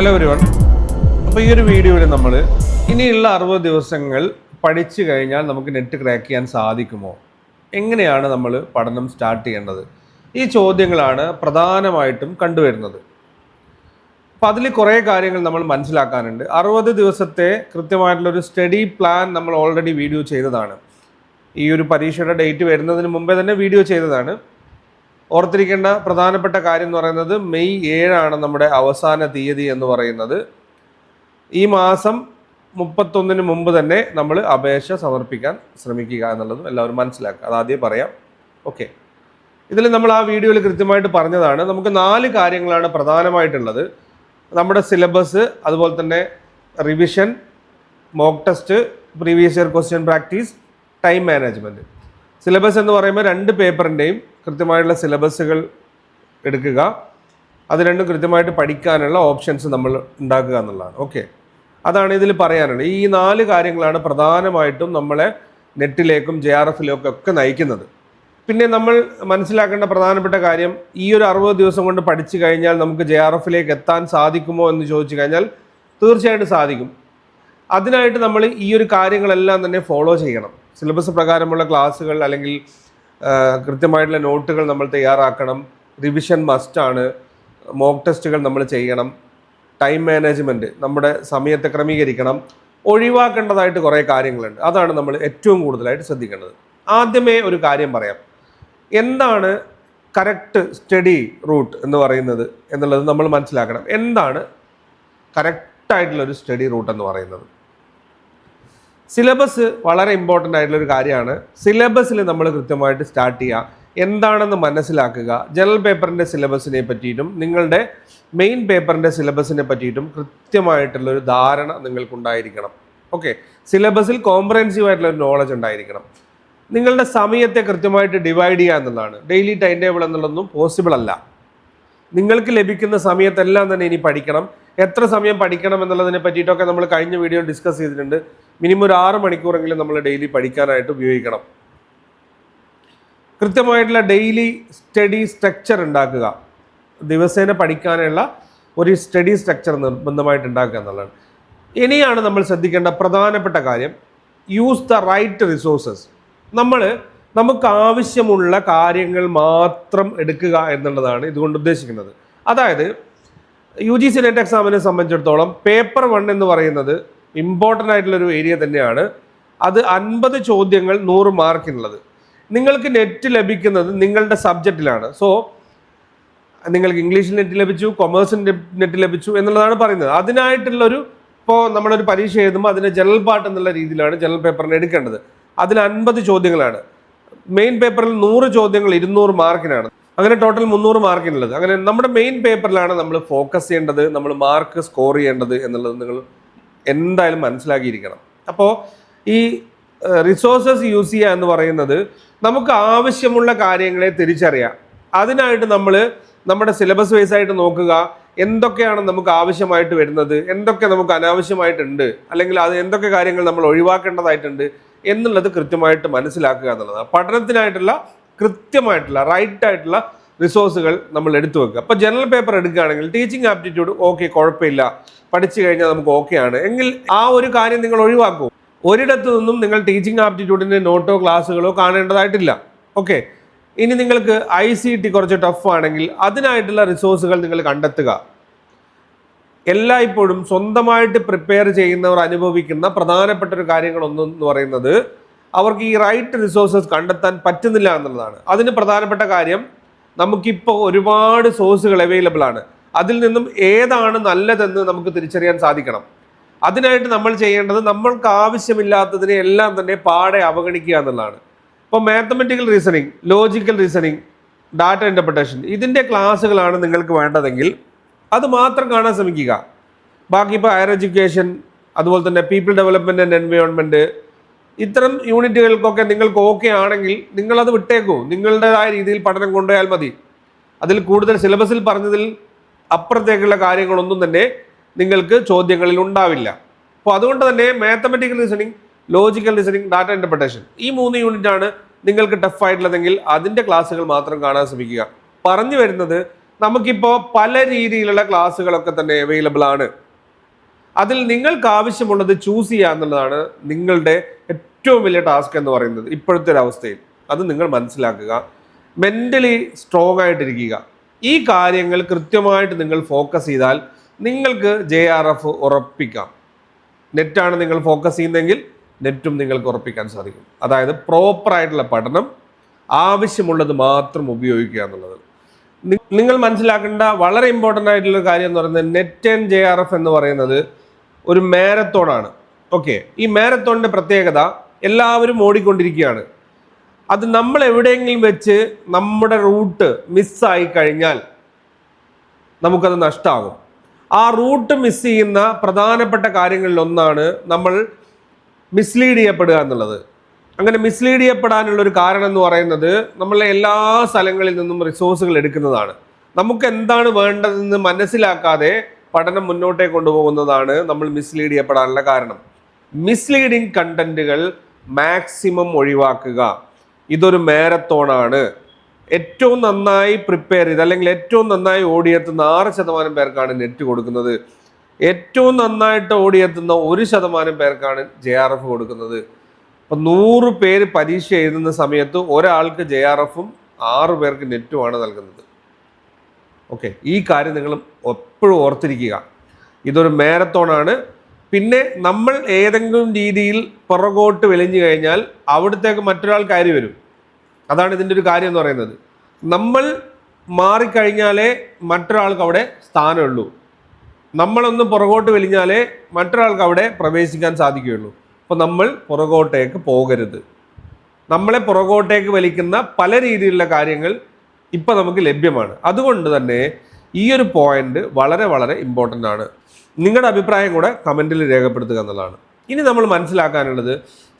Hello ഒരുവൺ അപ്പോൾ ഈ ഒരു വീഡിയോയിൽ നമ്മൾ ഇനിയുള്ള അറുപത് ദിവസങ്ങൾ പഠിച്ചു കഴിഞ്ഞാൽ നമുക്ക് നെറ്റ് ക്രാക്ക് ചെയ്യാൻ സാധിക്കുമോ? എങ്ങനെയാണ് നമ്മൾ പഠനം സ്റ്റാർട്ട് ചെയ്യേണ്ടത്? ഈ ചോദ്യങ്ങളാണ് പ്രധാനമായിട്ടും കണ്ടുവരുന്നത്. അപ്പം അതിൽ കുറേ കാര്യങ്ങൾ നമ്മൾ മനസ്സിലാക്കാനുണ്ട്. അറുപത് ദിവസത്തെ കൃത്യമായിട്ടുള്ളൊരു സ്റ്റഡി പ്ലാൻ നമ്മൾ ഓൾറെഡി വീഡിയോ ചെയ്തതാണ്. ഈ ഒരു പരീക്ഷയുടെ ഡേറ്റ് വരുന്നതിന് മുമ്പേ തന്നെ വീഡിയോ ചെയ്തതാണ്. ഓർത്തിരിക്കേണ്ട പ്രധാനപ്പെട്ട കാര്യം എന്ന് പറയുന്നത് മെയ് ഏഴാണ് നമ്മുടെ അവസാന തീയതി എന്ന് പറയുന്നത്. ഈ മാസം മുപ്പത്തൊന്നിന് മുമ്പ് തന്നെ നമ്മൾ അപേക്ഷ സമർപ്പിക്കാൻ ശ്രമിക്കുക എന്നുള്ളതും എല്ലാവരും മനസ്സിലാക്കുക. അതാദ്യം പറയാം. ഓക്കെ. ഇതിൽ നമ്മൾ ആ വീഡിയോയിൽ കൃത്യമായിട്ട് പറഞ്ഞതാണ്. നമുക്ക് നാല് കാര്യങ്ങളാണ് പ്രധാനമായിട്ടുള്ളത്. നമ്മുടെ സിലബസ് അതുപോലെ തന്നെ revision mock test previous year question practice time management syllabus എന്ന് പറയുമ്പോൾ രണ്ട് പേപ്പറിന്റെയും കൃത്യമായിട്ടുള്ള സിലബസുകൾ എടുക്കുക. അത് രണ്ടും കൃത്യമായിട്ട് പഠിക്കാനുള്ള ഓപ്ഷൻസ് നമ്മൾ ഉണ്ടാക്കുക എന്നുള്ളതാണ്. ഓക്കെ. അതാണ് ഇതിൽ പറയാനുള്ളത്. ഈ നാല് കാര്യങ്ങളാണ് പ്രധാനമായിട്ടും നമ്മളെ നെറ്റിലേക്കും ജെ ആർ എഫിലേക്കും ഒക്കെ നയിക്കുന്നത്. പിന്നെ നമ്മൾ മനസ്സിലാക്കേണ്ട പ്രധാനപ്പെട്ട കാര്യം ഈ ഒരു അറുപത് ദിവസം കൊണ്ട് പഠിച്ചു കഴിഞ്ഞാൽ നമുക്ക് ജെ ആർ എഫിലേക്ക് എത്താൻ സാധിക്കുമോ എന്ന് ചോദിച്ചു കഴിഞ്ഞാൽ തീർച്ചയായിട്ടും സാധിക്കും. അതിനായിട്ട് നമ്മൾ ഈ ഒരു കാര്യങ്ങളെല്ലാം തന്നെ ഫോളോ ചെയ്യണം. സിലബസ് പ്രകാരമുള്ള ക്ലാസ്സുകൾ അല്ലെങ്കിൽ കൃത്യമായിട്ടുള്ള നോട്ടുകൾ നമ്മൾ തയ്യാറാക്കണം. റിവിഷൻ മസ്റ്റാണ് മോക്ക് ടെസ്റ്റുകൾ നമ്മൾ ചെയ്യണം. ടൈം മാനേജ്മെന്റ് നമ്മുടെ സമയത്തെ ക്രമീകരിക്കണം. ഒഴിവാക്കേണ്ടതായിട്ട് കുറേ കാര്യങ്ങളുണ്ട്. അതാണ് നമ്മൾ ഏറ്റവും കൂടുതലായിട്ട് ശ്രദ്ധിക്കേണ്ടത്. ആദ്യമേ ഒരു കാര്യം പറയാം. എന്താണ് കറക്റ്റ് സ്റ്റഡി റൂട്ട് എന്ന് പറയുന്നത് എന്നുള്ളത് നമ്മൾ മനസ്സിലാക്കണം. എന്താണ് കറക്റ്റായിട്ടുള്ള ഒരു സ്റ്റഡി റൂട്ട് എന്ന് പറയുന്നത്? സിലബസ് വളരെ ഇമ്പോർട്ടന്റ് ആയിട്ടുള്ള ഒരു കാര്യമാണ് സിലബസിൽ നമ്മൾ കൃത്യമായിട്ട് സ്റ്റാർട്ട് ചെയ്യുക എന്താണെന്ന് മനസ്സിലാക്കുക. ജനറൽ പേപ്പറിന്റെ സിലബസിനെ പറ്റിയിട്ടും നിങ്ങളുടെ മെയിൻ പേപ്പറിന്റെ സിലബസിനെ പറ്റിയിട്ടും കൃത്യമായിട്ടുള്ളൊരു ധാരണ നിങ്ങൾക്കുണ്ടായിരിക്കണം. ഓക്കെ സിലബസിൽ കോംപ്രഹെൻസീവ് ആയിട്ടുള്ള ഒരു നോളജ് ഉണ്ടായിരിക്കണം. നിങ്ങളുടെ സമയത്തെ കൃത്യമായിട്ട് ഡിവൈഡ് ചെയ്യുക എന്നുള്ളതാണ്. ഡെയിലി ടൈം ടേബിൾ എന്നുള്ളതൊന്നും പോസിബിൾ അല്ല. നിങ്ങൾക്ക് ലഭിക്കുന്ന സമയത്തെല്ലാം തന്നെ ഇനി പഠിക്കണം. എത്ര സമയം പഠിക്കണം എന്നുള്ളതിനെ പറ്റിയിട്ടൊക്കെ നമ്മൾ കഴിഞ്ഞ വീഡിയോ ഡിസ്കസ് ചെയ്തിട്ടുണ്ട്. മിനിമം ഒരു ആറ് മണിക്കൂറെങ്കിലും നമ്മൾ ഡെയിലി പഠിക്കാനായിട്ട് ഉപയോഗിക്കണം. കൃത്യമായിട്ടുള്ള ഡെയിലി സ്റ്റഡി സ്ട്രക്ചർ ഉണ്ടാക്കുക. ദിവസേന പഠിക്കാനുള്ള ഒരു സ്റ്റഡി സ്ട്രക്ചർ നിർബന്ധമായിട്ട് ഉണ്ടാക്കുക എന്നുള്ളതാണ്. ഇനിയാണ് നമ്മൾ ശ്രദ്ധിക്കേണ്ട പ്രധാനപ്പെട്ട കാര്യം യൂസ് ദ റൈറ്റ് റിസോഴ്സസ് നമ്മൾ നമുക്ക് ആവശ്യമുള്ള കാര്യങ്ങൾ മാത്രം എടുക്കുക എന്നുള്ളതാണ് ഇതുകൊണ്ട് ഉദ്ദേശിക്കുന്നത്. അതായത് യു ജി സി നെറ്റ് എക്സാമിനെ സംബന്ധിച്ചിടത്തോളം പേപ്പർ വൺ എന്ന് പറയുന്നത് ഇമ്പോർട്ടന്റ് ആയിട്ടുള്ളൊരു ഏരിയ തന്നെയാണ്. അത് അൻപത് ചോദ്യങ്ങൾ നൂറ് മാർക്കിനുള്ളത് നിങ്ങൾക്ക് നെറ്റ് ലഭിക്കുന്നത് നിങ്ങളുടെ സബ്ജക്റ്റിലാണ് സോ നിങ്ങൾക്ക് ഇംഗ്ലീഷിൽ നെറ്റ് ലഭിച്ചു കൊമേഴ്സിന്റെ നെറ്റ് ലഭിച്ചു എന്നുള്ളതാണ് പറയുന്നത്. അതിനായിട്ടുള്ളൊരു ഇപ്പോൾ നമ്മളൊരു പരീക്ഷ എഴുതുമ്പോൾ അതിന്റെ ജനറൽ പാർട്ട് എന്നുള്ള രീതിയിലാണ് ജനറൽ പേപ്പറിന് എടുക്കേണ്ടത്. അതിൽ അൻപത് ചോദ്യങ്ങളാണ്. മെയിൻ പേപ്പറിൽ നൂറ് ചോദ്യങ്ങൾ ഇരുന്നൂറ് മാർക്കിനാണ് അങ്ങനെ ടോട്ടൽ മുന്നൂറ് മാർക്കിനുള്ളത് അങ്ങനെ നമ്മുടെ മെയിൻ പേപ്പറിലാണ് നമ്മൾ ഫോക്കസ് ചെയ്യേണ്ടത് നമ്മൾ മാർക്ക് സ്കോർ ചെയ്യേണ്ടത് എന്നുള്ളത് നിങ്ങൾ എന്തായാലും മനസ്സിലാക്കിയിരിക്കണം. അപ്പോൾ ഈ റിസോഴ്സസ് യൂസ് ചെയ്യുക എന്ന് പറയുന്നത് നമുക്ക് ആവശ്യമുള്ള കാര്യങ്ങളെ തിരിച്ചറിയാം. അതിനായിട്ട് നമ്മൾ നമ്മുടെ സിലബസ് വൈസ് ആയിട്ട് നോക്കുക. എന്തൊക്കെയാണ് നമുക്ക് ആവശ്യമായിട്ട് വരുന്നത്? എന്തൊക്കെ നമുക്ക് അനാവശ്യമായിട്ടുണ്ട്? അല്ലെങ്കിൽ അത് എന്തൊക്കെ കാര്യങ്ങൾ നമ്മൾ ഒഴിവാക്കേണ്ടതായിട്ടുണ്ട്? എന്നുള്ളത് കൃത്യമായിട്ട് മനസ്സിലാക്കുക എന്നുള്ളതാണ്. പഠനത്തിനായിട്ടുള്ള കൃത്യമായിട്ടുള്ള റൈറ്റ് ആയിട്ടുള്ള റിസോഴ്സുകൾ നമ്മൾ എടുത്തു വെക്കുക. അപ്പോൾ ജനറൽ പേപ്പർ എടുക്കുകയാണെങ്കിൽ ടീച്ചിങ് ആപ്റ്റിറ്റ്യൂഡ് ഓക്കെ കുഴപ്പമില്ല. പഠിച്ചു കഴിഞ്ഞാൽ നമുക്ക് ഓക്കെ ആണ്. എങ്കിൽ ആ ഒരു കാര്യം നിങ്ങൾ ഒഴിവാക്കൂ. ഒരിടത്തു നിന്നും നിങ്ങൾ ടീച്ചിങ് ആപ്റ്റിറ്റ്യൂഡിന്റെ നോട്ടോ ക്ലാസ്സുകളോ കാണേണ്ടതായിട്ടില്ല. ഓക്കെ ഇനി നിങ്ങൾക്ക് ഐ സി ടി കുറച്ച് ടഫ് ആണെങ്കിൽ അതിനായിട്ടുള്ള റിസോഴ്സുകൾ നിങ്ങൾ കണ്ടെത്തുക. എല്ലായ്പ്പോഴും സ്വന്തമായിട്ട് പ്രിപ്പയർ ചെയ്യുന്നവർ അനുഭവിക്കുന്ന പ്രധാനപ്പെട്ട ഒരു കാര്യങ്ങൾ എന്ന് പറയുന്നത് അവർക്ക് ഈ റൈറ്റ് റിസോഴ്സസ് കണ്ടെത്താൻ പറ്റുന്നില്ല എന്നുള്ളതാണ്. അതിന് പ്രധാനപ്പെട്ട കാര്യം നമുക്കിപ്പോൾ ഒരുപാട് സോഴ്സുകൾ അവൈലബിൾ ആണ്. അതിൽ നിന്നും ഏതാണ് നല്ലതെന്ന് നമുക്ക് തിരിച്ചറിയാൻ സാധിക്കണം. അതിനായിട്ട് നമ്മൾ ചെയ്യേണ്ടത് നമ്മൾക്ക് ആവശ്യമില്ലാത്തതിനെ എല്ലാം തന്നെ പാടെ അവഗണിക്കുക എന്നുള്ളതാണ്. ഇപ്പോൾ mathematical reasoning logical reasoning data interpretation ഇതിന്റെ ക്ലാസ്സുകളാണ് നിങ്ങൾക്ക് വേണ്ടതെങ്കിൽ അത് മാത്രം കാണാൻ ശ്രമിക്കുക. ബാക്കി ഇപ്പോൾ ഹയർ എഡ്യൂക്കേഷൻ അതുപോലെ തന്നെ പീപ്പിൾ ഡെവലപ്മെന്റ് ആൻഡ് എൻവയോൺമെന്റ് ഇത്തരം യൂണിറ്റുകൾക്കൊക്കെ നിങ്ങൾക്ക് ഓക്കെ ആണെങ്കിൽ നിങ്ങളത് വിട്ടേക്കൂ. നിങ്ങളുടേതായ രീതിയിൽ പഠനം കൊണ്ടുപോയാൽ മതി. അതിൽ കൂടുതൽ സിലബസിൽ പറഞ്ഞതിൽ അപ്പുറത്തേക്കുള്ള കാര്യങ്ങളൊന്നും തന്നെ നിങ്ങൾക്ക് ചോദ്യങ്ങളിൽ ഉണ്ടാവില്ല. അപ്പോൾ അതുകൊണ്ട് തന്നെ mathematical reasoning logical reasoning data interpretation ഈ മൂന്ന് യൂണിറ്റ് ആണ് നിങ്ങൾക്ക് ടഫ് ആയിട്ടുള്ളതെങ്കിൽ അതിന്റെ ക്ലാസ്സുകൾ മാത്രം കാണാൻ ശ്രമിക്കുക. പറഞ്ഞു വരുന്നത് നമുക്കിപ്പോൾ പല രീതിയിലുള്ള ക്ലാസ്സുകളൊക്കെ തന്നെ അവൈലബിൾ ആണ്. അതിൽ നിങ്ങൾക്ക് ആവശ്യമുള്ളത് ചൂസ് ചെയ്യുക എന്നുള്ളതാണ് നിങ്ങളുടെ ഏറ്റവും വലിയ ടാസ്ക് എന്ന് പറയുന്നത് ഇപ്പോഴത്തെ ഒരു അവസ്ഥയിൽ. അത് നിങ്ങൾ മനസ്സിലാക്കുക. മെന്റലി സ്ട്രോങ് ആയിട്ടിരിക്കുക. ഈ കാര്യങ്ങൾ കൃത്യമായിട്ട് നിങ്ങൾ ഫോക്കസ് ചെയ്താൽ നിങ്ങൾക്ക് ജെ ആർ എഫ് ഉറപ്പിക്കാം. നെറ്റാണ് നിങ്ങൾ ഫോക്കസ് ചെയ്യുന്നതെങ്കിൽ നെറ്റും നിങ്ങൾക്ക് ഉറപ്പിക്കാൻ സാധിക്കും. അതായത് പ്രോപ്പറായിട്ടുള്ള പഠനം ആവശ്യമുള്ളത് മാത്രം ഉപയോഗിക്കുക എന്നുള്ളത്. നിങ്ങൾ മനസ്സിലാക്കേണ്ട വളരെ ഇമ്പോർട്ടന്റ് ആയിട്ടുള്ള കാര്യം എന്ന് പറയുന്നത് NET and J R F എന്ന് പറയുന്നത് ഒരു മാരത്തോണാണ്. ഓക്കെ. ഈ മാരത്തോണിന്റെ പ്രത്യേകത എല്ലാവരും ഓടിക്കൊണ്ടിരിക്കുകയാണ്. അത് നമ്മൾ എവിടെയെങ്കിലും വെച്ച് നമ്മുടെ റൂട്ട് മിസ്സായി കഴിഞ്ഞാൽ നമുക്കത് നഷ്ടമാകും ആ റൂട്ട് മിസ് ചെയ്യുന്ന പ്രധാനപ്പെട്ട കാര്യങ്ങളിൽ ഒന്നാണ് നമ്മൾ മിസ്ലീഡ് ചെയ്യപ്പെടുക എന്നുള്ളത്. അങ്ങനെ മിസ്ലീഡ് ചെയ്യപ്പെടാനുള്ള ഒരു കാരണം എന്ന് പറയുന്നത് നമ്മളെ എല്ലാ സ്ഥലങ്ങളിൽ നിന്നും റിസോഴ്സുകൾ എടുക്കുന്നതാണ്. നമുക്ക് എന്താണ് വേണ്ടതെന്ന് മനസ്സിലാക്കാതെ പഠനം മുന്നോട്ടേ കൊണ്ടുപോകുന്നതാണ് നമ്മൾ മിസ്ലീഡ് ചെയ്യപ്പെടാനുള്ള കാരണം. മിസ്ലീഡിങ് കണ്ടന്റുകൾ മാക്സിമം ഒഴിവാക്കുക. ഇതൊരു മാരത്തോണാണ് ഏറ്റവും നന്നായി പ്രിപ്പയർ ചെയ്ത് അല്ലെങ്കിൽ ഏറ്റവും നന്നായി ഓടിയെത്തുന്ന ആറ് ശതമാനം പേർക്കാണ് നെറ്റ് കൊടുക്കുന്നത്. ഏറ്റവും നന്നായിട്ട് ഓടിയെത്തുന്ന ഒരു ശതമാനം പേർക്കാണ് ജെ ആർ എഫ് കൊടുക്കുന്നത്. അപ്പം നൂറ് പേര് പരീക്ഷ എഴുതുന്ന സമയത്ത് ഒരാൾക്ക് ജെ ആർ എഫും ആറ് പേർക്ക് നെറ്റുമാണ് നൽകുന്നത്. ഓക്കെ ഈ കാര്യം നിങ്ങൾ എപ്പോഴും ഓർത്തിരിക്കുക. ഇതൊരു മാരത്തോണാണ്. പിന്നെ നമ്മൾ ഏതെങ്കിലും രീതിയിൽ പുറകോട്ട് വെളിഞ്ഞു കഴിഞ്ഞാൽ അവിടത്തേക്ക് മറ്റൊരാൾ കയറി വരും. അതാണ് ഇതിന്റെ ഒരു കാര്യം എന്ന് പറയുന്നത്. നമ്മൾ മാറിക്കഴിഞ്ഞാലേ മറ്റൊരാൾക്ക് അവിടെ സ്ഥാനമുള്ളൂ. നമ്മളൊന്ന് പുറകോട്ട് വെളിഞ്ഞാലേ മറ്റൊരാൾക്ക് അവിടെ പ്രവേശിക്കാൻ സാധിക്കുകയുള്ളൂ. അപ്പോൾ നമ്മൾ പുറകോട്ടേക്ക് പോകരുത്. നമ്മളെ പുറകോട്ടേക്ക് വലിക്കുന്ന പല രീതിയിലുള്ള കാര്യങ്ങൾ ഇപ്പം നമുക്ക് ലഭ്യമാണ്. അതുകൊണ്ട് തന്നെ ഈ ഒരു പോയിന്റ് വളരെ വളരെ ഇമ്പോർട്ടന്റ് ആണ്. നിങ്ങളുടെ അഭിപ്രായം കൂടെ കമന്റിൽ രേഖപ്പെടുത്തുക എന്നുള്ളതാണ്. ഇനി നമ്മൾ മനസ്സിലാക്കാനുള്ളത്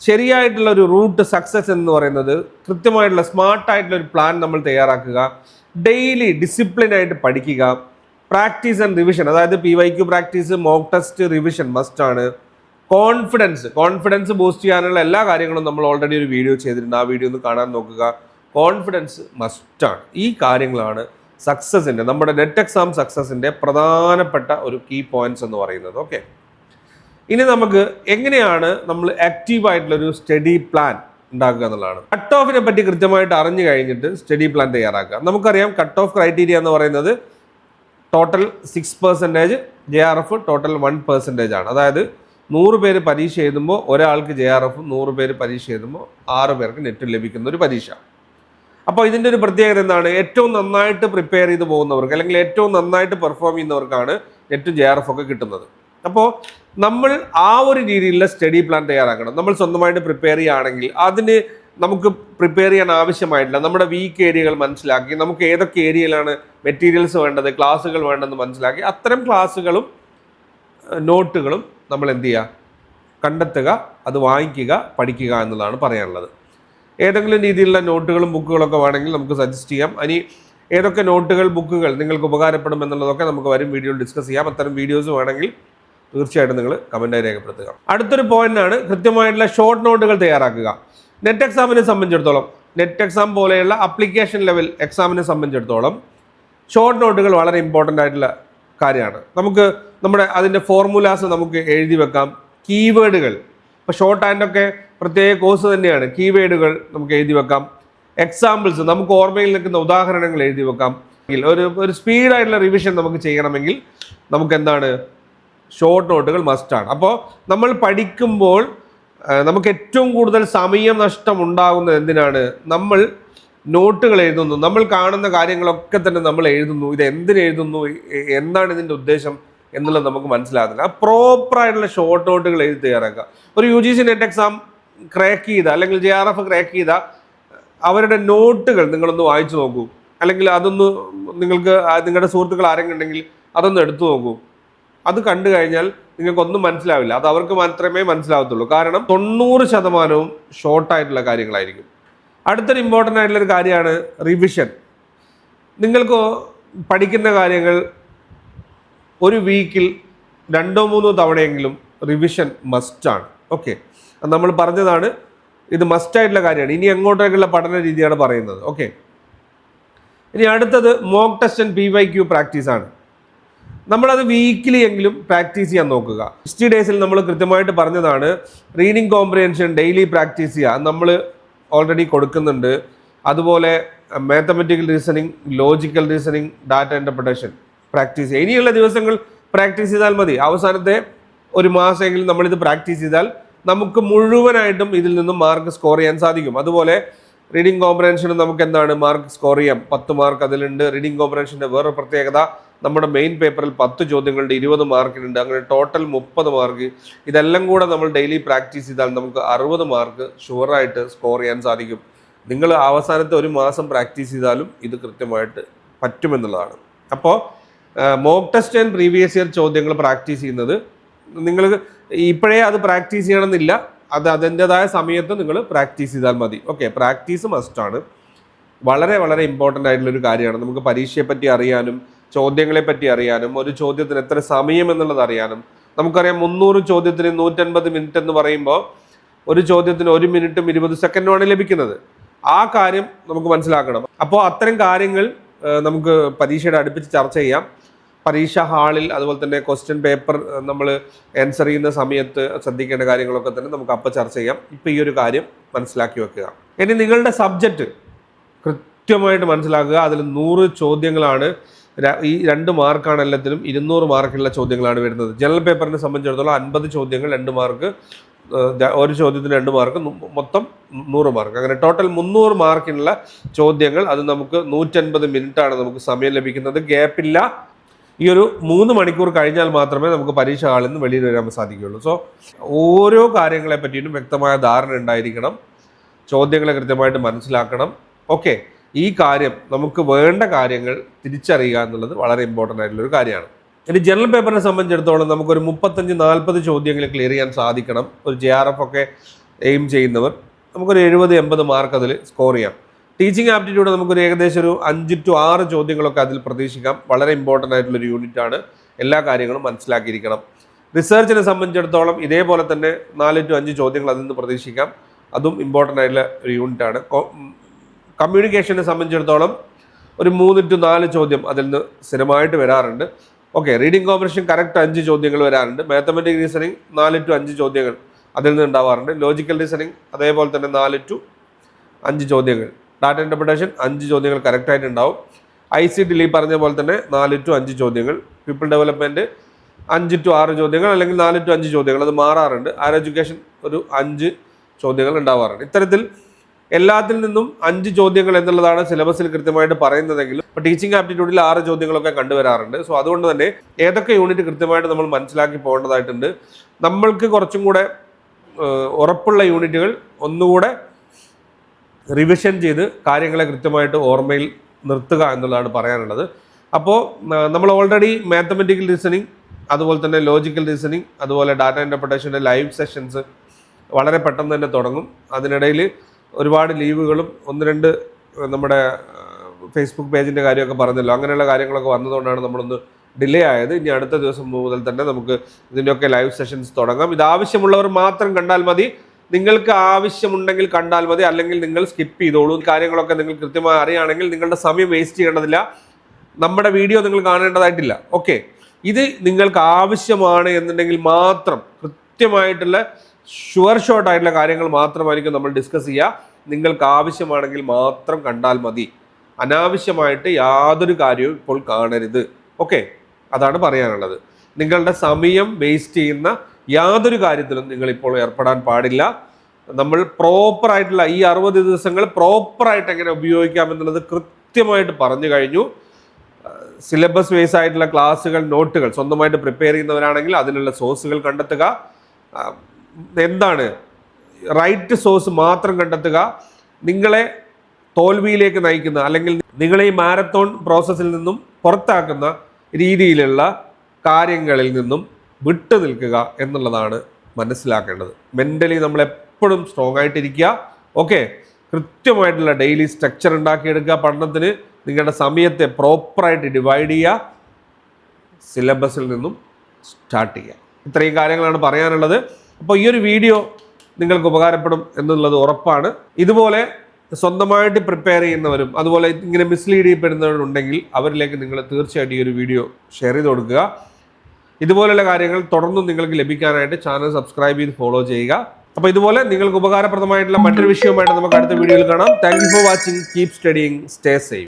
ശരിയായിട്ടുള്ള ഒരു റൂട്ട് സക്സസ് എന്ന് പറയുന്നത് കൃത്യമായിട്ടുള്ള സ്മാർട്ടായിട്ടുള്ള ഒരു പ്ലാൻ നമ്മൾ തയ്യാറാക്കുക ഡെയിലി ഡിസിപ്ലിനായിട്ട് പഠിക്കുക പ്രാക്ടീസ് ആൻഡ് റിവിഷൻ അതായത് P Y Q practice mock test revision must ആണ്. കോൺഫിഡൻസ് കോൺഫിഡൻസ് ബൂസ്റ്റ് ചെയ്യാനുള്ള എല്ലാ കാര്യങ്ങളും നമ്മൾ ഓൾറെഡി ഒരു വീഡിയോ ചെയ്തിട്ടുണ്ട്. ആ വീഡിയോ ഒന്ന് കാണാൻ നോക്കുക. കോൺഫിഡൻസ് മസ്റ്റാണ് ഈ കാര്യങ്ങളാണ് സക്സസിന്റെ നമ്മുടെ നെറ്റ് എക്സാം സക്സസിന്റെ പ്രധാനപ്പെട്ട ഒരു കീ പോയിന്റ്സ് എന്ന് പറയുന്നത്. ഓക്കെ ഇനി നമുക്ക് എങ്ങനെയാണ് നമ്മൾ ആക്റ്റീവായിട്ടുള്ളൊരു സ്റ്റഡി പ്ലാൻ ഉണ്ടാക്കുക എന്നുള്ളതാണ്. കട്ട് ഓഫിനെ പറ്റി കൃത്യമായിട്ട് അറിഞ്ഞു കഴിഞ്ഞിട്ട് സ്റ്റഡി പ്ലാൻ തയ്യാറാക്കുക. നമുക്കറിയാം കട്ട് ഓഫ് ക്രൈറ്റീരിയ എന്ന് പറയുന്നത് total six percentage J R F total one percentage ആണ്. അതായത് നൂറ് പേര് പരീക്ഷ എഴുതുമ്പോൾ ഒരാൾക്ക് ജെ ആർ എഫും നൂറ് പേര് പരീക്ഷ എഴുതുമ്പോൾ ആറ് പേർക്ക് നെറ്റ് ലഭിക്കുന്ന ഒരു പരീക്ഷ. അപ്പോൾ ഇതിന്റെ ഒരു പ്രത്യേകത എന്താണ്? ഏറ്റവും നന്നായിട്ട് പ്രിപ്പയർ ചെയ്ത് പോകുന്നവർക്ക് അല്ലെങ്കിൽ ഏറ്റവും നന്നായിട്ട് പെർഫോം ചെയ്യുന്നവർക്കാണ് ഏറ്റവും ജെ ആർ എഫ് ഒക്കെ കിട്ടുന്നത്. അപ്പോൾ നമ്മൾ ആ ഒരു രീതിയിലുള്ള സ്റ്റഡി പ്ലാൻ തയ്യാറാക്കണം. നമ്മൾ സ്വന്തമായിട്ട് പ്രിപ്പയർ ചെയ്യുകയാണെങ്കിൽ അതിന് നമുക്ക് പ്രിപ്പയർ ചെയ്യാൻ ആവശ്യമായിട്ടില്ല. നമ്മുടെ വീക്ക് ഏരിയകൾ മനസ്സിലാക്കി നമുക്ക് ഏതൊക്കെ ഏരിയയിലാണ് മെറ്റീരിയൽസ് വേണ്ടത് ക്ലാസ്സുകൾ വേണ്ടതെന്ന് മനസ്സിലാക്കി അത്തരം ക്ലാസ്സുകളും നോട്ടുകളും നമ്മൾ എന്ത് ചെയ്യുക? കണ്ടെത്തുക അത് വാങ്ങിക്കുക പഠിക്കുക എന്നുള്ളതാണ് പറയാനുള്ളത്. ഏതെങ്കിലും രീതിയിലുള്ള നോട്ടുകളും ബുക്കുകളൊക്കെ വേണമെങ്കിൽ നമുക്ക് സജസ്റ്റ് ചെയ്യാം. ഇനി ഏതൊക്കെ നോട്ടുകൾ ബുക്കുകൾ നിങ്ങൾക്ക് ഉപകാരപ്പെടും എന്നുള്ളതൊക്കെ നമുക്ക് വരും വീഡിയോയിൽ ഡിസ്കസ് ചെയ്യാം. അത്തരം വീഡിയോസ് വേണമെങ്കിൽ തീർച്ചയായിട്ടും നിങ്ങൾ കമന്റായി രേഖപ്പെടുത്തുക. അടുത്തൊരു പോയിന്റാണ് കൃത്യമായിട്ടുള്ള ഷോർട്ട് നോട്ടുകൾ തയ്യാറാക്കുക. നെറ്റ് എക്സാമിനെ സംബന്ധിച്ചിടത്തോളം നെറ്റ് എക്സാം പോലെയുള്ള അപ്ലിക്കേഷൻ ലെവൽ എക്സാമിനെ സംബന്ധിച്ചിടത്തോളം ഷോർട്ട് നോട്ടുകൾ വളരെ ഇമ്പോർട്ടന്റ് ആയിട്ടുള്ള കാര്യമാണ്. നമുക്ക് നമ്മുടെ അതിന്റെ ഫോർമുലാസ് നമുക്ക് എഴുതി വെക്കാം. കീവേഡുകൾ ഇപ്പോൾ ഷോർട്ട് ഹാൻഡൊക്കെ പ്രത്യേക കോഴ്സ് തന്നെയാണ്. കീവേഡുകൾ നമുക്ക് എഴുതി വെക്കാം. എക്സാമ്പിൾസ് നമുക്ക് ഓർമ്മയിൽ നിൽക്കുന്ന ഉദാഹരണങ്ങൾ എഴുതി വെക്കാം. ഒരു ഒരു സ്പീഡായിട്ടുള്ള റിവിഷൻ നമുക്ക് ചെയ്യണമെങ്കിൽ നമുക്ക് എന്താണ്? ഷോർട്ട് നോട്ടുകൾ മസ്റ്റാണ് അപ്പോൾ നമ്മൾ പഠിക്കുമ്പോൾ നമുക്ക് ഏറ്റവും കൂടുതൽ സമയം നഷ്ടം ഉണ്ടാകുന്നത് എന്തിനാണ്? നമ്മൾ നോട്ടുകൾ എഴുതുന്നു. നമ്മൾ കാണുന്ന കാര്യങ്ങളൊക്കെ തന്നെ നമ്മൾ എഴുതുന്നു. ഇത് എന്തിനെഴുതുന്നു എന്താണ് ഇതിന്റെ ഉദ്ദേശം? എന്നുള്ളത് നമുക്ക് മനസ്സിലാകുന്നില്ല ആ പ്രോപ്പറായിട്ടുള്ള ഷോർട്ട് ഔട്ടുകൾ എഴുതി തയ്യാറാക്കുക. ഒരു U G C NET exam crack ചെയ്ത അല്ലെങ്കിൽ ജെ ആർ എഫ് ക്രാക്ക് ചെയ്ത അവരുടെ നോട്ടുകൾ നിങ്ങളൊന്ന് വായിച്ചു നോക്കൂ. അല്ലെങ്കിൽ അതൊന്ന് നിങ്ങൾക്ക് നിങ്ങളുടെ സുഹൃത്തുക്കൾ ആരെങ്കിലും ഉണ്ടെങ്കിൽ അതൊന്ന് എടുത്തു നോക്കൂ. അത് കണ്ടു കഴിഞ്ഞാൽ നിങ്ങൾക്കൊന്നും മനസ്സിലാവില്ല. അത് അവർക്ക് മാത്രമേ മനസ്സിലാവത്തുള്ളൂ. കാരണം തൊണ്ണൂറ് ശതമാനവും ഷോർട്ടായിട്ടുള്ള കാര്യങ്ങളായിരിക്കും. അടുത്തൊരു ഇമ്പോർട്ടന്റ് ആയിട്ടുള്ളൊരു കാര്യമാണ് റിവിഷൻ നിങ്ങൾക്ക് പഠിക്കുന്ന കാര്യങ്ങൾ ഒരു വീക്കിൽ രണ്ടോ മൂന്നോ തവണയെങ്കിലും റിവിഷൻ മസ്റ്റാണ് ഓക്കെ നമ്മൾ പറഞ്ഞതാണ് ഇത് മസ്റ്റായിട്ടുള്ള കാര്യമാണ്. ഇനി എങ്ങോട്ടേക്കുള്ള പഠന രീതിയാണ് പറയുന്നത്. ഓക്കെ ഇനി അടുത്തത് mock test and P Y Q practice ആണ്. നമ്മളത് വീക്കിലി എങ്കിലും പ്രാക്ടീസ് ചെയ്യാൻ നോക്കുക. സിക്സ്റ്റി ഡേയ്സിൽ നമ്മൾ കൃത്യമായിട്ട് പറഞ്ഞതാണ് റീഡിങ് കോംപ്രിഹെൻഷൻ ഡെയിലി പ്രാക്ടീസ് ചെയ്യുക നമ്മൾ ഓൾറെഡി കൊടുക്കുന്നുണ്ട്. അതുപോലെ mathematical reasoning logical reasoning data interpretation practice ചെയ്യുക ഇനിയുള്ള ദിവസങ്ങൾ പ്രാക്ടീസ് ചെയ്താൽ മതി. അവസാനത്തെ ഒരു മാസമെങ്കിലും നമ്മളിത് പ്രാക്ടീസ് ചെയ്താൽ നമുക്ക് മുഴുവനായിട്ടും ഇതിൽ നിന്നും മാർക്ക് സ്കോർ ചെയ്യാൻ സാധിക്കും. അതുപോലെ റീഡിംഗ് കോംപ്രഹൻഷന് നമുക്ക് എന്താണ് മാർക്ക് സ്കോർ ചെയ്യാം. പത്ത് മാർക്ക് അതിലുണ്ട്. റീഡിംഗ് കോമ്പറേഷന്റെ വേറൊരു പ്രത്യേകത നമ്മുടെ മെയിൻ പേപ്പറിൽ പത്ത് ചോദ്യങ്ങളുടെ ഇരുപത് മാർക്കിനുണ്ട് അങ്ങനെ ടോട്ടൽ മുപ്പത് മാർക്ക് ഇതെല്ലാം കൂടെ നമ്മൾ ഡെയിലി പ്രാക്ടീസ് ചെയ്താൽ നമുക്ക് അറുപത് മാർക്ക് ഷുവറായിട്ട് സ്കോർ ചെയ്യാൻ സാധിക്കും. നിങ്ങൾ അവസാനത്തെ ഒരു മാസം പ്രാക്ടീസ് ചെയ്താലും ഇത് കൃത്യമായിട്ട് പറ്റുമെന്നുള്ളതാണ്. അപ്പോൾ mock test and previous year ചോദ്യങ്ങൾ പ്രാക്ടീസ് ചെയ്യുന്നത്. നിങ്ങൾ ഇപ്പോഴേ അത് പ്രാക്ടീസ് ചെയ്യണമെന്നില്ല. അത് അതിന്റെതായ സമയത്ത് നിങ്ങൾ പ്രാക്ടീസ് ചെയ്താൽ മതി. ഓക്കെ പ്രാക്ടീസ് മസ്റ്റാണ് വളരെ വളരെ ഇമ്പോർട്ടന്റ് ആയിട്ടുള്ളൊരു കാര്യമാണ്. നമുക്ക് പരീക്ഷയെ പറ്റി അറിയാനും ചോദ്യങ്ങളെ പറ്റി അറിയാനും ഒരു ചോദ്യത്തിന് എത്ര സമയം എന്നുള്ളത് അറിയാനും. നമുക്കറിയാം മുന്നൂറ് ചോദ്യത്തിന് നൂറ്റൻപത് മിനിറ്റ് എന്ന് പറയുമ്പോൾ ഒരു ചോദ്യത്തിന് ഒരു മിനിറ്റും ഇരുപത് സെക്കൻഡുമാണ് ലഭിക്കുന്നത്. ആ കാര്യം നമുക്ക് മനസ്സിലാക്കണം. അപ്പോൾ അത്തരം കാര്യങ്ങൾ നമുക്ക് പരീക്ഷയുടെ അടുപ്പിച്ച് ചർച്ച ചെയ്യാം. പരീക്ഷാ ഹാളിൽ അതുപോലെ തന്നെ ക്വസ്റ്റ്യൻ പേപ്പർ നമ്മൾ ആൻസർ ചെയ്യുന്ന സമയത്ത് ശ്രദ്ധിക്കേണ്ട കാര്യങ്ങളൊക്കെ തന്നെ നമുക്ക് അപ്പോൾ ചർച്ച ചെയ്യാം. ഇപ്പോൾ ഈ ഒരു കാര്യം മനസ്സിലാക്കി വെക്കുക. ഇനി നിങ്ങളുടെ സബ്ജക്റ്റ് കൃത്യമായിട്ട് മനസ്സിലാക്കുക. അതിൽ നൂറ് ചോദ്യങ്ങളാണ് ഈ രണ്ട് മാർക്കാണ് എല്ലാത്തിനും ഇരുന്നൂറ് മാർക്കുള്ള ചോദ്യങ്ങളാണ് വരുന്നത്. ജനറൽ പേപ്പറിനെ സംബന്ധിച്ചിടത്തോളം അൻപത് ചോദ്യങ്ങൾ രണ്ട് മാർക്ക് ഒരു ചോദ്യത്തിന് രണ്ട് മാർക്ക് മൊത്തം നൂറ് മാർക്ക് അങ്ങനെ ടോട്ടൽ മുന്നൂറ് മാർക്കിനുള്ള ചോദ്യങ്ങൾ അത് നമുക്ക് നൂറ്റൻപത് മിനിറ്റാണ് നമുക്ക് സമയം ലഭിക്കുന്നത്. ഗ്യാപ്പില്ല ഈ ഒരു മൂന്ന് മണിക്കൂർ കഴിഞ്ഞാൽ മാത്രമേ നമുക്ക് പരീക്ഷ ഹാളിൽ നിന്ന് വെളിയിൽ വരാൻ സാധിക്കുകയുള്ളൂ. സോ ഓരോ കാര്യങ്ങളെ പറ്റിയിട്ടും വ്യക്തമായ ധാരണ ഉണ്ടായിരിക്കണം. ചോദ്യങ്ങളെ കൃത്യമായിട്ട് മനസ്സിലാക്കണം. ഓക്കെ ഈ കാര്യം നമുക്ക് വേണ്ട കാര്യങ്ങൾ തിരിച്ചറിയുക എന്നുള്ളത് വളരെ ഇമ്പോർട്ടന്റ് ആയിട്ടുള്ള ഒരു കാര്യമാണ്. ഇനി ജനറൽ പേപ്പറിനെ സംബന്ധിച്ചിടത്തോളം നമുക്കൊരു മുപ്പത്തഞ്ച് നാൽപ്പത് ചോദ്യങ്ങൾ ക്ലിയർ ചെയ്യാൻ സാധിക്കണം. ഒരു ജെ ആർ എഫ് ഒക്കെ എയിം ചെയ്യുന്നവർ നമുക്കൊരു എഴുപത് എൺപത് മാർക്ക് അതിൽ സ്കോർ ചെയ്യാം. ടീച്ചിങ് ആപ്റ്റിറ്റ്യൂഡ് നമുക്കൊരു ഏകദേശം ഒരു അഞ്ച് ടു ആറ് ചോദ്യങ്ങളൊക്കെ അതിൽ പ്രതീക്ഷിക്കാം. വളരെ ഇമ്പോർട്ടന്റ് ആയിട്ടുള്ളൊരു യൂണിറ്റ് ആണ്. എല്ലാ കാര്യങ്ങളും മനസ്സിലാക്കിയിരിക്കണം. റിസർച്ചിനെ സംബന്ധിച്ചിടത്തോളം ഇതേപോലെ തന്നെ നാല് ടു അഞ്ച് ചോദ്യങ്ങൾ അതിൽ നിന്ന് പ്രതീക്ഷിക്കാം. അതും ഇമ്പോർട്ടന്റ് ആയിട്ടുള്ള ഒരു യൂണിറ്റ് ആണ്. കമ്മ്യൂണിക്കേഷനെ സംബന്ധിച്ചിടത്തോളം ഒരു മൂന്ന് ടു നാല് ചോദ്യം അതിൽ നിന്ന് സ്ഥിരമായിട്ട് വരാറുണ്ട്. ഓക്കെ റീഡിംഗ് കോമ്പറേഷൻ കറക്റ്റ് അഞ്ച് ചോദ്യങ്ങൾ വരാറുണ്ട്. മാത്തമെറ്റിക് റീസണിങ് നാല് ടു അഞ്ച് ചോദ്യങ്ങൾ അതിൽ നിന്ന് ഉണ്ടാവാറുണ്ട്. ലോജിക്കൽ റീസണിങ് അതേപോലെ തന്നെ നാല് ടു അഞ്ച് ചോദ്യങ്ങൾ. ഡാറ്റ ഇന്റർപ്രിട്ടേഷൻ അഞ്ച് ചോദ്യങ്ങൾ കറക്റ്റായിട്ട് ഉണ്ടാവും ഐ സി ഈ പറഞ്ഞ പോലെ തന്നെ നാല് ടു അഞ്ച് ചോദ്യങ്ങൾ. പീപ്പിൾ ഡെവലപ്മെന്റ് അഞ്ച് ടു ആറ് ചോദ്യങ്ങൾ അല്ലെങ്കിൽ നാല് ടു അഞ്ച് ചോദ്യങ്ങൾ. അത് മാറാറുണ്ട്. ഹയർ എഡ്യൂക്കേഷൻ ഒരു അഞ്ച് ചോദ്യങ്ങൾ ഉണ്ടാവാറുണ്ട്. ഇത്തരത്തിൽ എല്ലാത്തിൽ നിന്നും അഞ്ച് ചോദ്യങ്ങൾ എന്നുള്ളതാണ് സിലബസിൽ കൃത്യമായിട്ട് പറയുന്നതെങ്കിലും ഇപ്പോൾ ടീച്ചിങ് ആപ്റ്റിറ്റ്യൂഡിൽ ആറ് ചോദ്യങ്ങളൊക്കെ കണ്ടുവരാറുണ്ട്. സോ അതുകൊണ്ട് തന്നെ ഏതൊക്കെ യൂണിറ്റ് കൃത്യമായിട്ട് നമ്മൾ മനസ്സിലാക്കി പോകേണ്ടതായിട്ടുണ്ട്. നമ്മൾക്ക് കുറച്ചും കൂടെ ഉറപ്പുള്ള യൂണിറ്റുകൾ ഒന്നുകൂടെ റിവിഷൻ ചെയ്ത് കാര്യങ്ങളെ കൃത്യമായിട്ട് ഓർമ്മയിൽ നിർത്തുക എന്നുള്ളതാണ് പറയാനുള്ളത്. അപ്പോൾ നമ്മൾ ഓൾറെഡി മാത്തമെറ്റിക്കൽ റീസണിങ് അതുപോലെ തന്നെ ലോജിക്കൽ റീസണിങ് അതുപോലെ ഡാറ്റ ഇന്റർപ്രിട്ടേഷന്റെ ലൈവ് സെഷൻസ് വളരെ പെട്ടെന്ന് തന്നെ തുടങ്ങും. അതിനിടയിൽ ഒരുപാട് ലീവുകളും ഒന്ന് രണ്ട് നമ്മുടെ ഫേസ്ബുക്ക് പേജിന്റെ കാര്യമൊക്കെ പറഞ്ഞല്ലോ. അങ്ങനെയുള്ള കാര്യങ്ങളൊക്കെ വന്നതുകൊണ്ടാണ് നമ്മളൊന്ന് ഡിലേ ആയത്. ഇനി അടുത്ത ദിവസം മുതൽ തന്നെ നമുക്ക് ഇതിന്റെയൊക്കെ ലൈവ് സെഷൻസ് തുടങ്ങാം. ഇത് ആവശ്യമുള്ളവർ മാത്രം കണ്ടാൽ മതി. നിങ്ങൾക്ക് ആവശ്യമുണ്ടെങ്കിൽ കണ്ടാൽ മതി അല്ലെങ്കിൽ നിങ്ങൾ സ്കിപ്പ് ചെയ്തോളൂ. കാര്യങ്ങളൊക്കെ നിങ്ങൾ കൃത്യമായി അറിയുകയാണെങ്കിൽ നിങ്ങളുടെ സമയം വേസ്റ്റ് ചെയ്യേണ്ടതില്ല. നമ്മുടെ വീഡിയോ നിങ്ങൾ കാണേണ്ടതായിട്ടില്ല. ഓക്കെ ഇത് നിങ്ങൾക്ക് ആവശ്യമാണ് എന്നുണ്ടെങ്കിൽ മാത്രം കൃത്യമായിട്ടുള്ള ഷുവർ ഷോട്ട് ആയിട്ടുള്ള കാര്യങ്ങൾ മാത്രമായിരിക്കും നമ്മൾ ഡിസ്കസ് ചെയ്യുക. നിങ്ങൾക്ക് ആവശ്യമാണെങ്കിൽ മാത്രം കണ്ടാൽ മതി. അനാവശ്യമായിട്ട് യാതൊരു കാര്യവും ഇപ്പോൾ കാണരുത്. ഓക്കെ അതാണ് പറയാനുള്ളത്. നിങ്ങളുടെ സമയം വേസ്റ്റ് ചെയ്യുന്ന യാതൊരു കാര്യത്തിലും നിങ്ങൾ ഇപ്പോൾ ഏർപ്പെടാൻ പാടില്ല. നമ്മൾ പ്രോപ്പറായിട്ടുള്ള ഈ അറുപത് ദിവസങ്ങൾ പ്രോപ്പറായിട്ട് എങ്ങനെ ഉപയോഗിക്കാം എന്നുള്ളത് കൃത്യമായിട്ട് പറഞ്ഞു കഴിഞ്ഞു. സിലബസ് ബേസ് ആയിട്ടുള്ള ക്ലാസ്സുകൾ നോട്ടുകൾ സ്വന്തമായിട്ട് പ്രിപ്പയർ ചെയ്യുന്നവരാണെങ്കിൽ അതിനുള്ള സോഴ്സുകൾ കണ്ടെത്തുക. എന്താണ്? റൈറ്റ് സോഴ്സ് മാത്രം കണ്ടെത്തുക. നിങ്ങളെ തോൽവിയിലേക്ക് നയിക്കുന്ന അല്ലെങ്കിൽ നിങ്ങളെ ഈ മാരത്തോൺ പ്രോസസ്സിൽ നിന്നും പുറത്താക്കുന്ന രീതിയിലുള്ള കാര്യങ്ങളിൽ നിന്നും വിട്ടു നിൽക്കുക എന്നുള്ളതാണ് മനസ്സിലാക്കേണ്ടത്. മെന്റലി നമ്മൾ എപ്പോഴും സ്ട്രോങ് ആയിട്ടിരിക്കുക. ഓക്കെ കൃത്യമായിട്ടുള്ള ഡെയിലി സ്ട്രക്ചർ ഉണ്ടാക്കിയെടുക്കുക പഠനത്തിന്. നിങ്ങളുടെ സമയത്തെ പ്രോപ്പറായിട്ട് ഡിവൈഡ് ചെയ്യുക. സിലബസിൽ നിന്നും സ്റ്റാർട്ട് ചെയ്യുക. ഇത്രയും കാര്യങ്ങളാണ് പറയാനുള്ളത്. അപ്പോൾ ഈ ഒരു വീഡിയോ നിങ്ങൾക്ക് ഉപകാരപ്പെടും എന്നുള്ളത് ഉറപ്പാണ്. ഇതുപോലെ സ്വന്തമായിട്ട് പ്രിപ്പയർ ചെയ്യുന്നവരും അതുപോലെ ഇങ്ങനെ മിസ്ലീഡ് ചെയ്യപ്പെടുന്നവരുണ്ടെങ്കിൽ അവരിലേക്ക് നിങ്ങൾ തീർച്ചയായിട്ടും ഈ ഒരു വീഡിയോ ഷെയർ ചെയ്ത് കൊടുക്കുക. ഇതുപോലുള്ള കാര്യങ്ങൾ തുടർന്നും നിങ്ങൾക്ക് ലഭിക്കാനായിട്ട് ചാനൽ സബ്സ്ക്രൈബ് ചെയ്ത് ഫോളോ ചെയ്യുക. അപ്പോൾ ഇതുപോലെ നിങ്ങൾക്ക് ഉപകാരപ്രദമായിട്ടുള്ള മറ്റൊരു വിഷയവുമായിട്ട് നമുക്ക് അടുത്ത വീഡിയോയിൽ കാണാം. Thank for watching keep studying stay safe